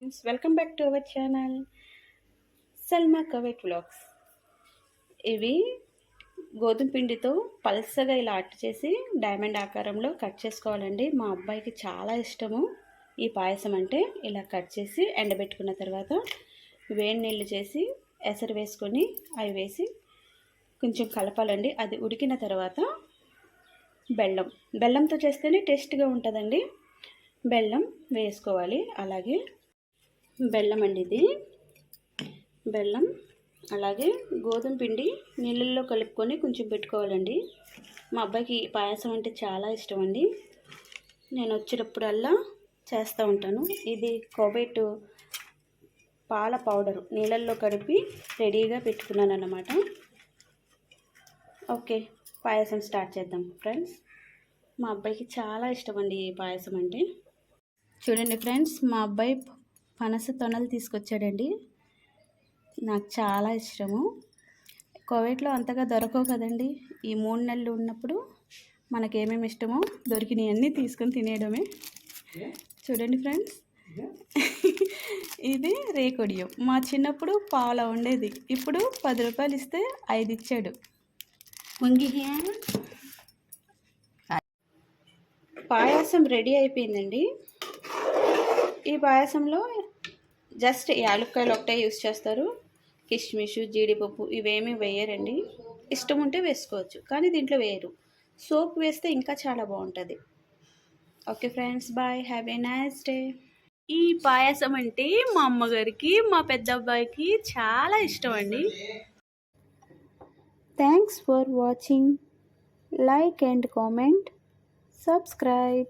Friends welcome back to our channel. Salma covet vlogs. ఇవి గోధుమ పిండితో పల్సగా ఇలా అట్టు చేసి డైమండ్ ఆకారంలో కట్ చేసుకోవాలండి. మా అబ్బాయికి చాలా ఇష్టము ఈ పాయసం అంటే. ఇలా కట్ చేసి ఎండబెట్టుకున్న తర్వాత వేడి నీళ్ళు చేసి ఎసరు వేసుకొని అవి వేసి కొంచెం కలపాలండి. అది ఉడికిన తర్వాత బెల్లం. బెల్లంతో చేస్తేనే టేస్ట్గా ఉంటుందండి. బెల్లం వేసుకోవాలి. అలాగే బెల్లం అండి ఇది. బెల్లం అలాగే గోధుమ పిండి నీళ్ళల్లో కలుపుకొని కొంచెం పెట్టుకోవాలండి. మా అబ్బాయికి పాయసం అంటే చాలా ఇష్టం అండి నేను వచ్చినప్పుడల్లా చేస్తూ ఉంటాను. ఇది కోబెట్ పాల పౌడరు. నీళ్ళల్లో కలిపి రెడీగా పెట్టుకున్నాను అన్నమాట ఓకే పాయసం స్టార్ట్ చేద్దాం ఫ్రెండ్స్. మా అబ్బాయికి చాలా ఇష్టం అండి ఈ పాయసం అంటే. చూడండి ఫ్రెండ్స్ మా అబ్బాయి పనస తొనలు తీసుకొచ్చాడండి. నాకు చాలా ఇష్టము. కోవిడ్లో అంతగా దొరకవు కదండి. ఈ మూడు నెలలు ఉన్నప్పుడు మనకేమేమి ఇష్టమో దొరికినవన్నీ తీసుకొని తినేయడమే. చూడండి ఫ్రెండ్స్. ఇది రేకొడియం. మా చిన్నప్పుడు పావులా ఉండేది. ఇప్పుడు పది రూపాయలు ఇస్తే ఐదు ఇచ్చాడు. పాయాసం రెడీ అయిపోయిందండి. ఈ పాయసంలో జస్ట్ యాలక్కాయలు ఒకటే యూస్ చేస్తారు. కిష్మిష్ జీడిపప్పు ఇవేమీ వేయరండి. ఇష్టం ఉంటే వేసుకోవచ్చు కానీ దీంట్లో వేయరు. సోప్ వేస్తే ఇంకా చాలా బాగుంటుంది. Okay friends bye. Have a nice day. ఈ పాయసం అంటే మా అమ్మగారికి మా పెద్ద అబ్బాయికి చాలా ఇష్టం అండి. Thanks for watching like and comment subscribe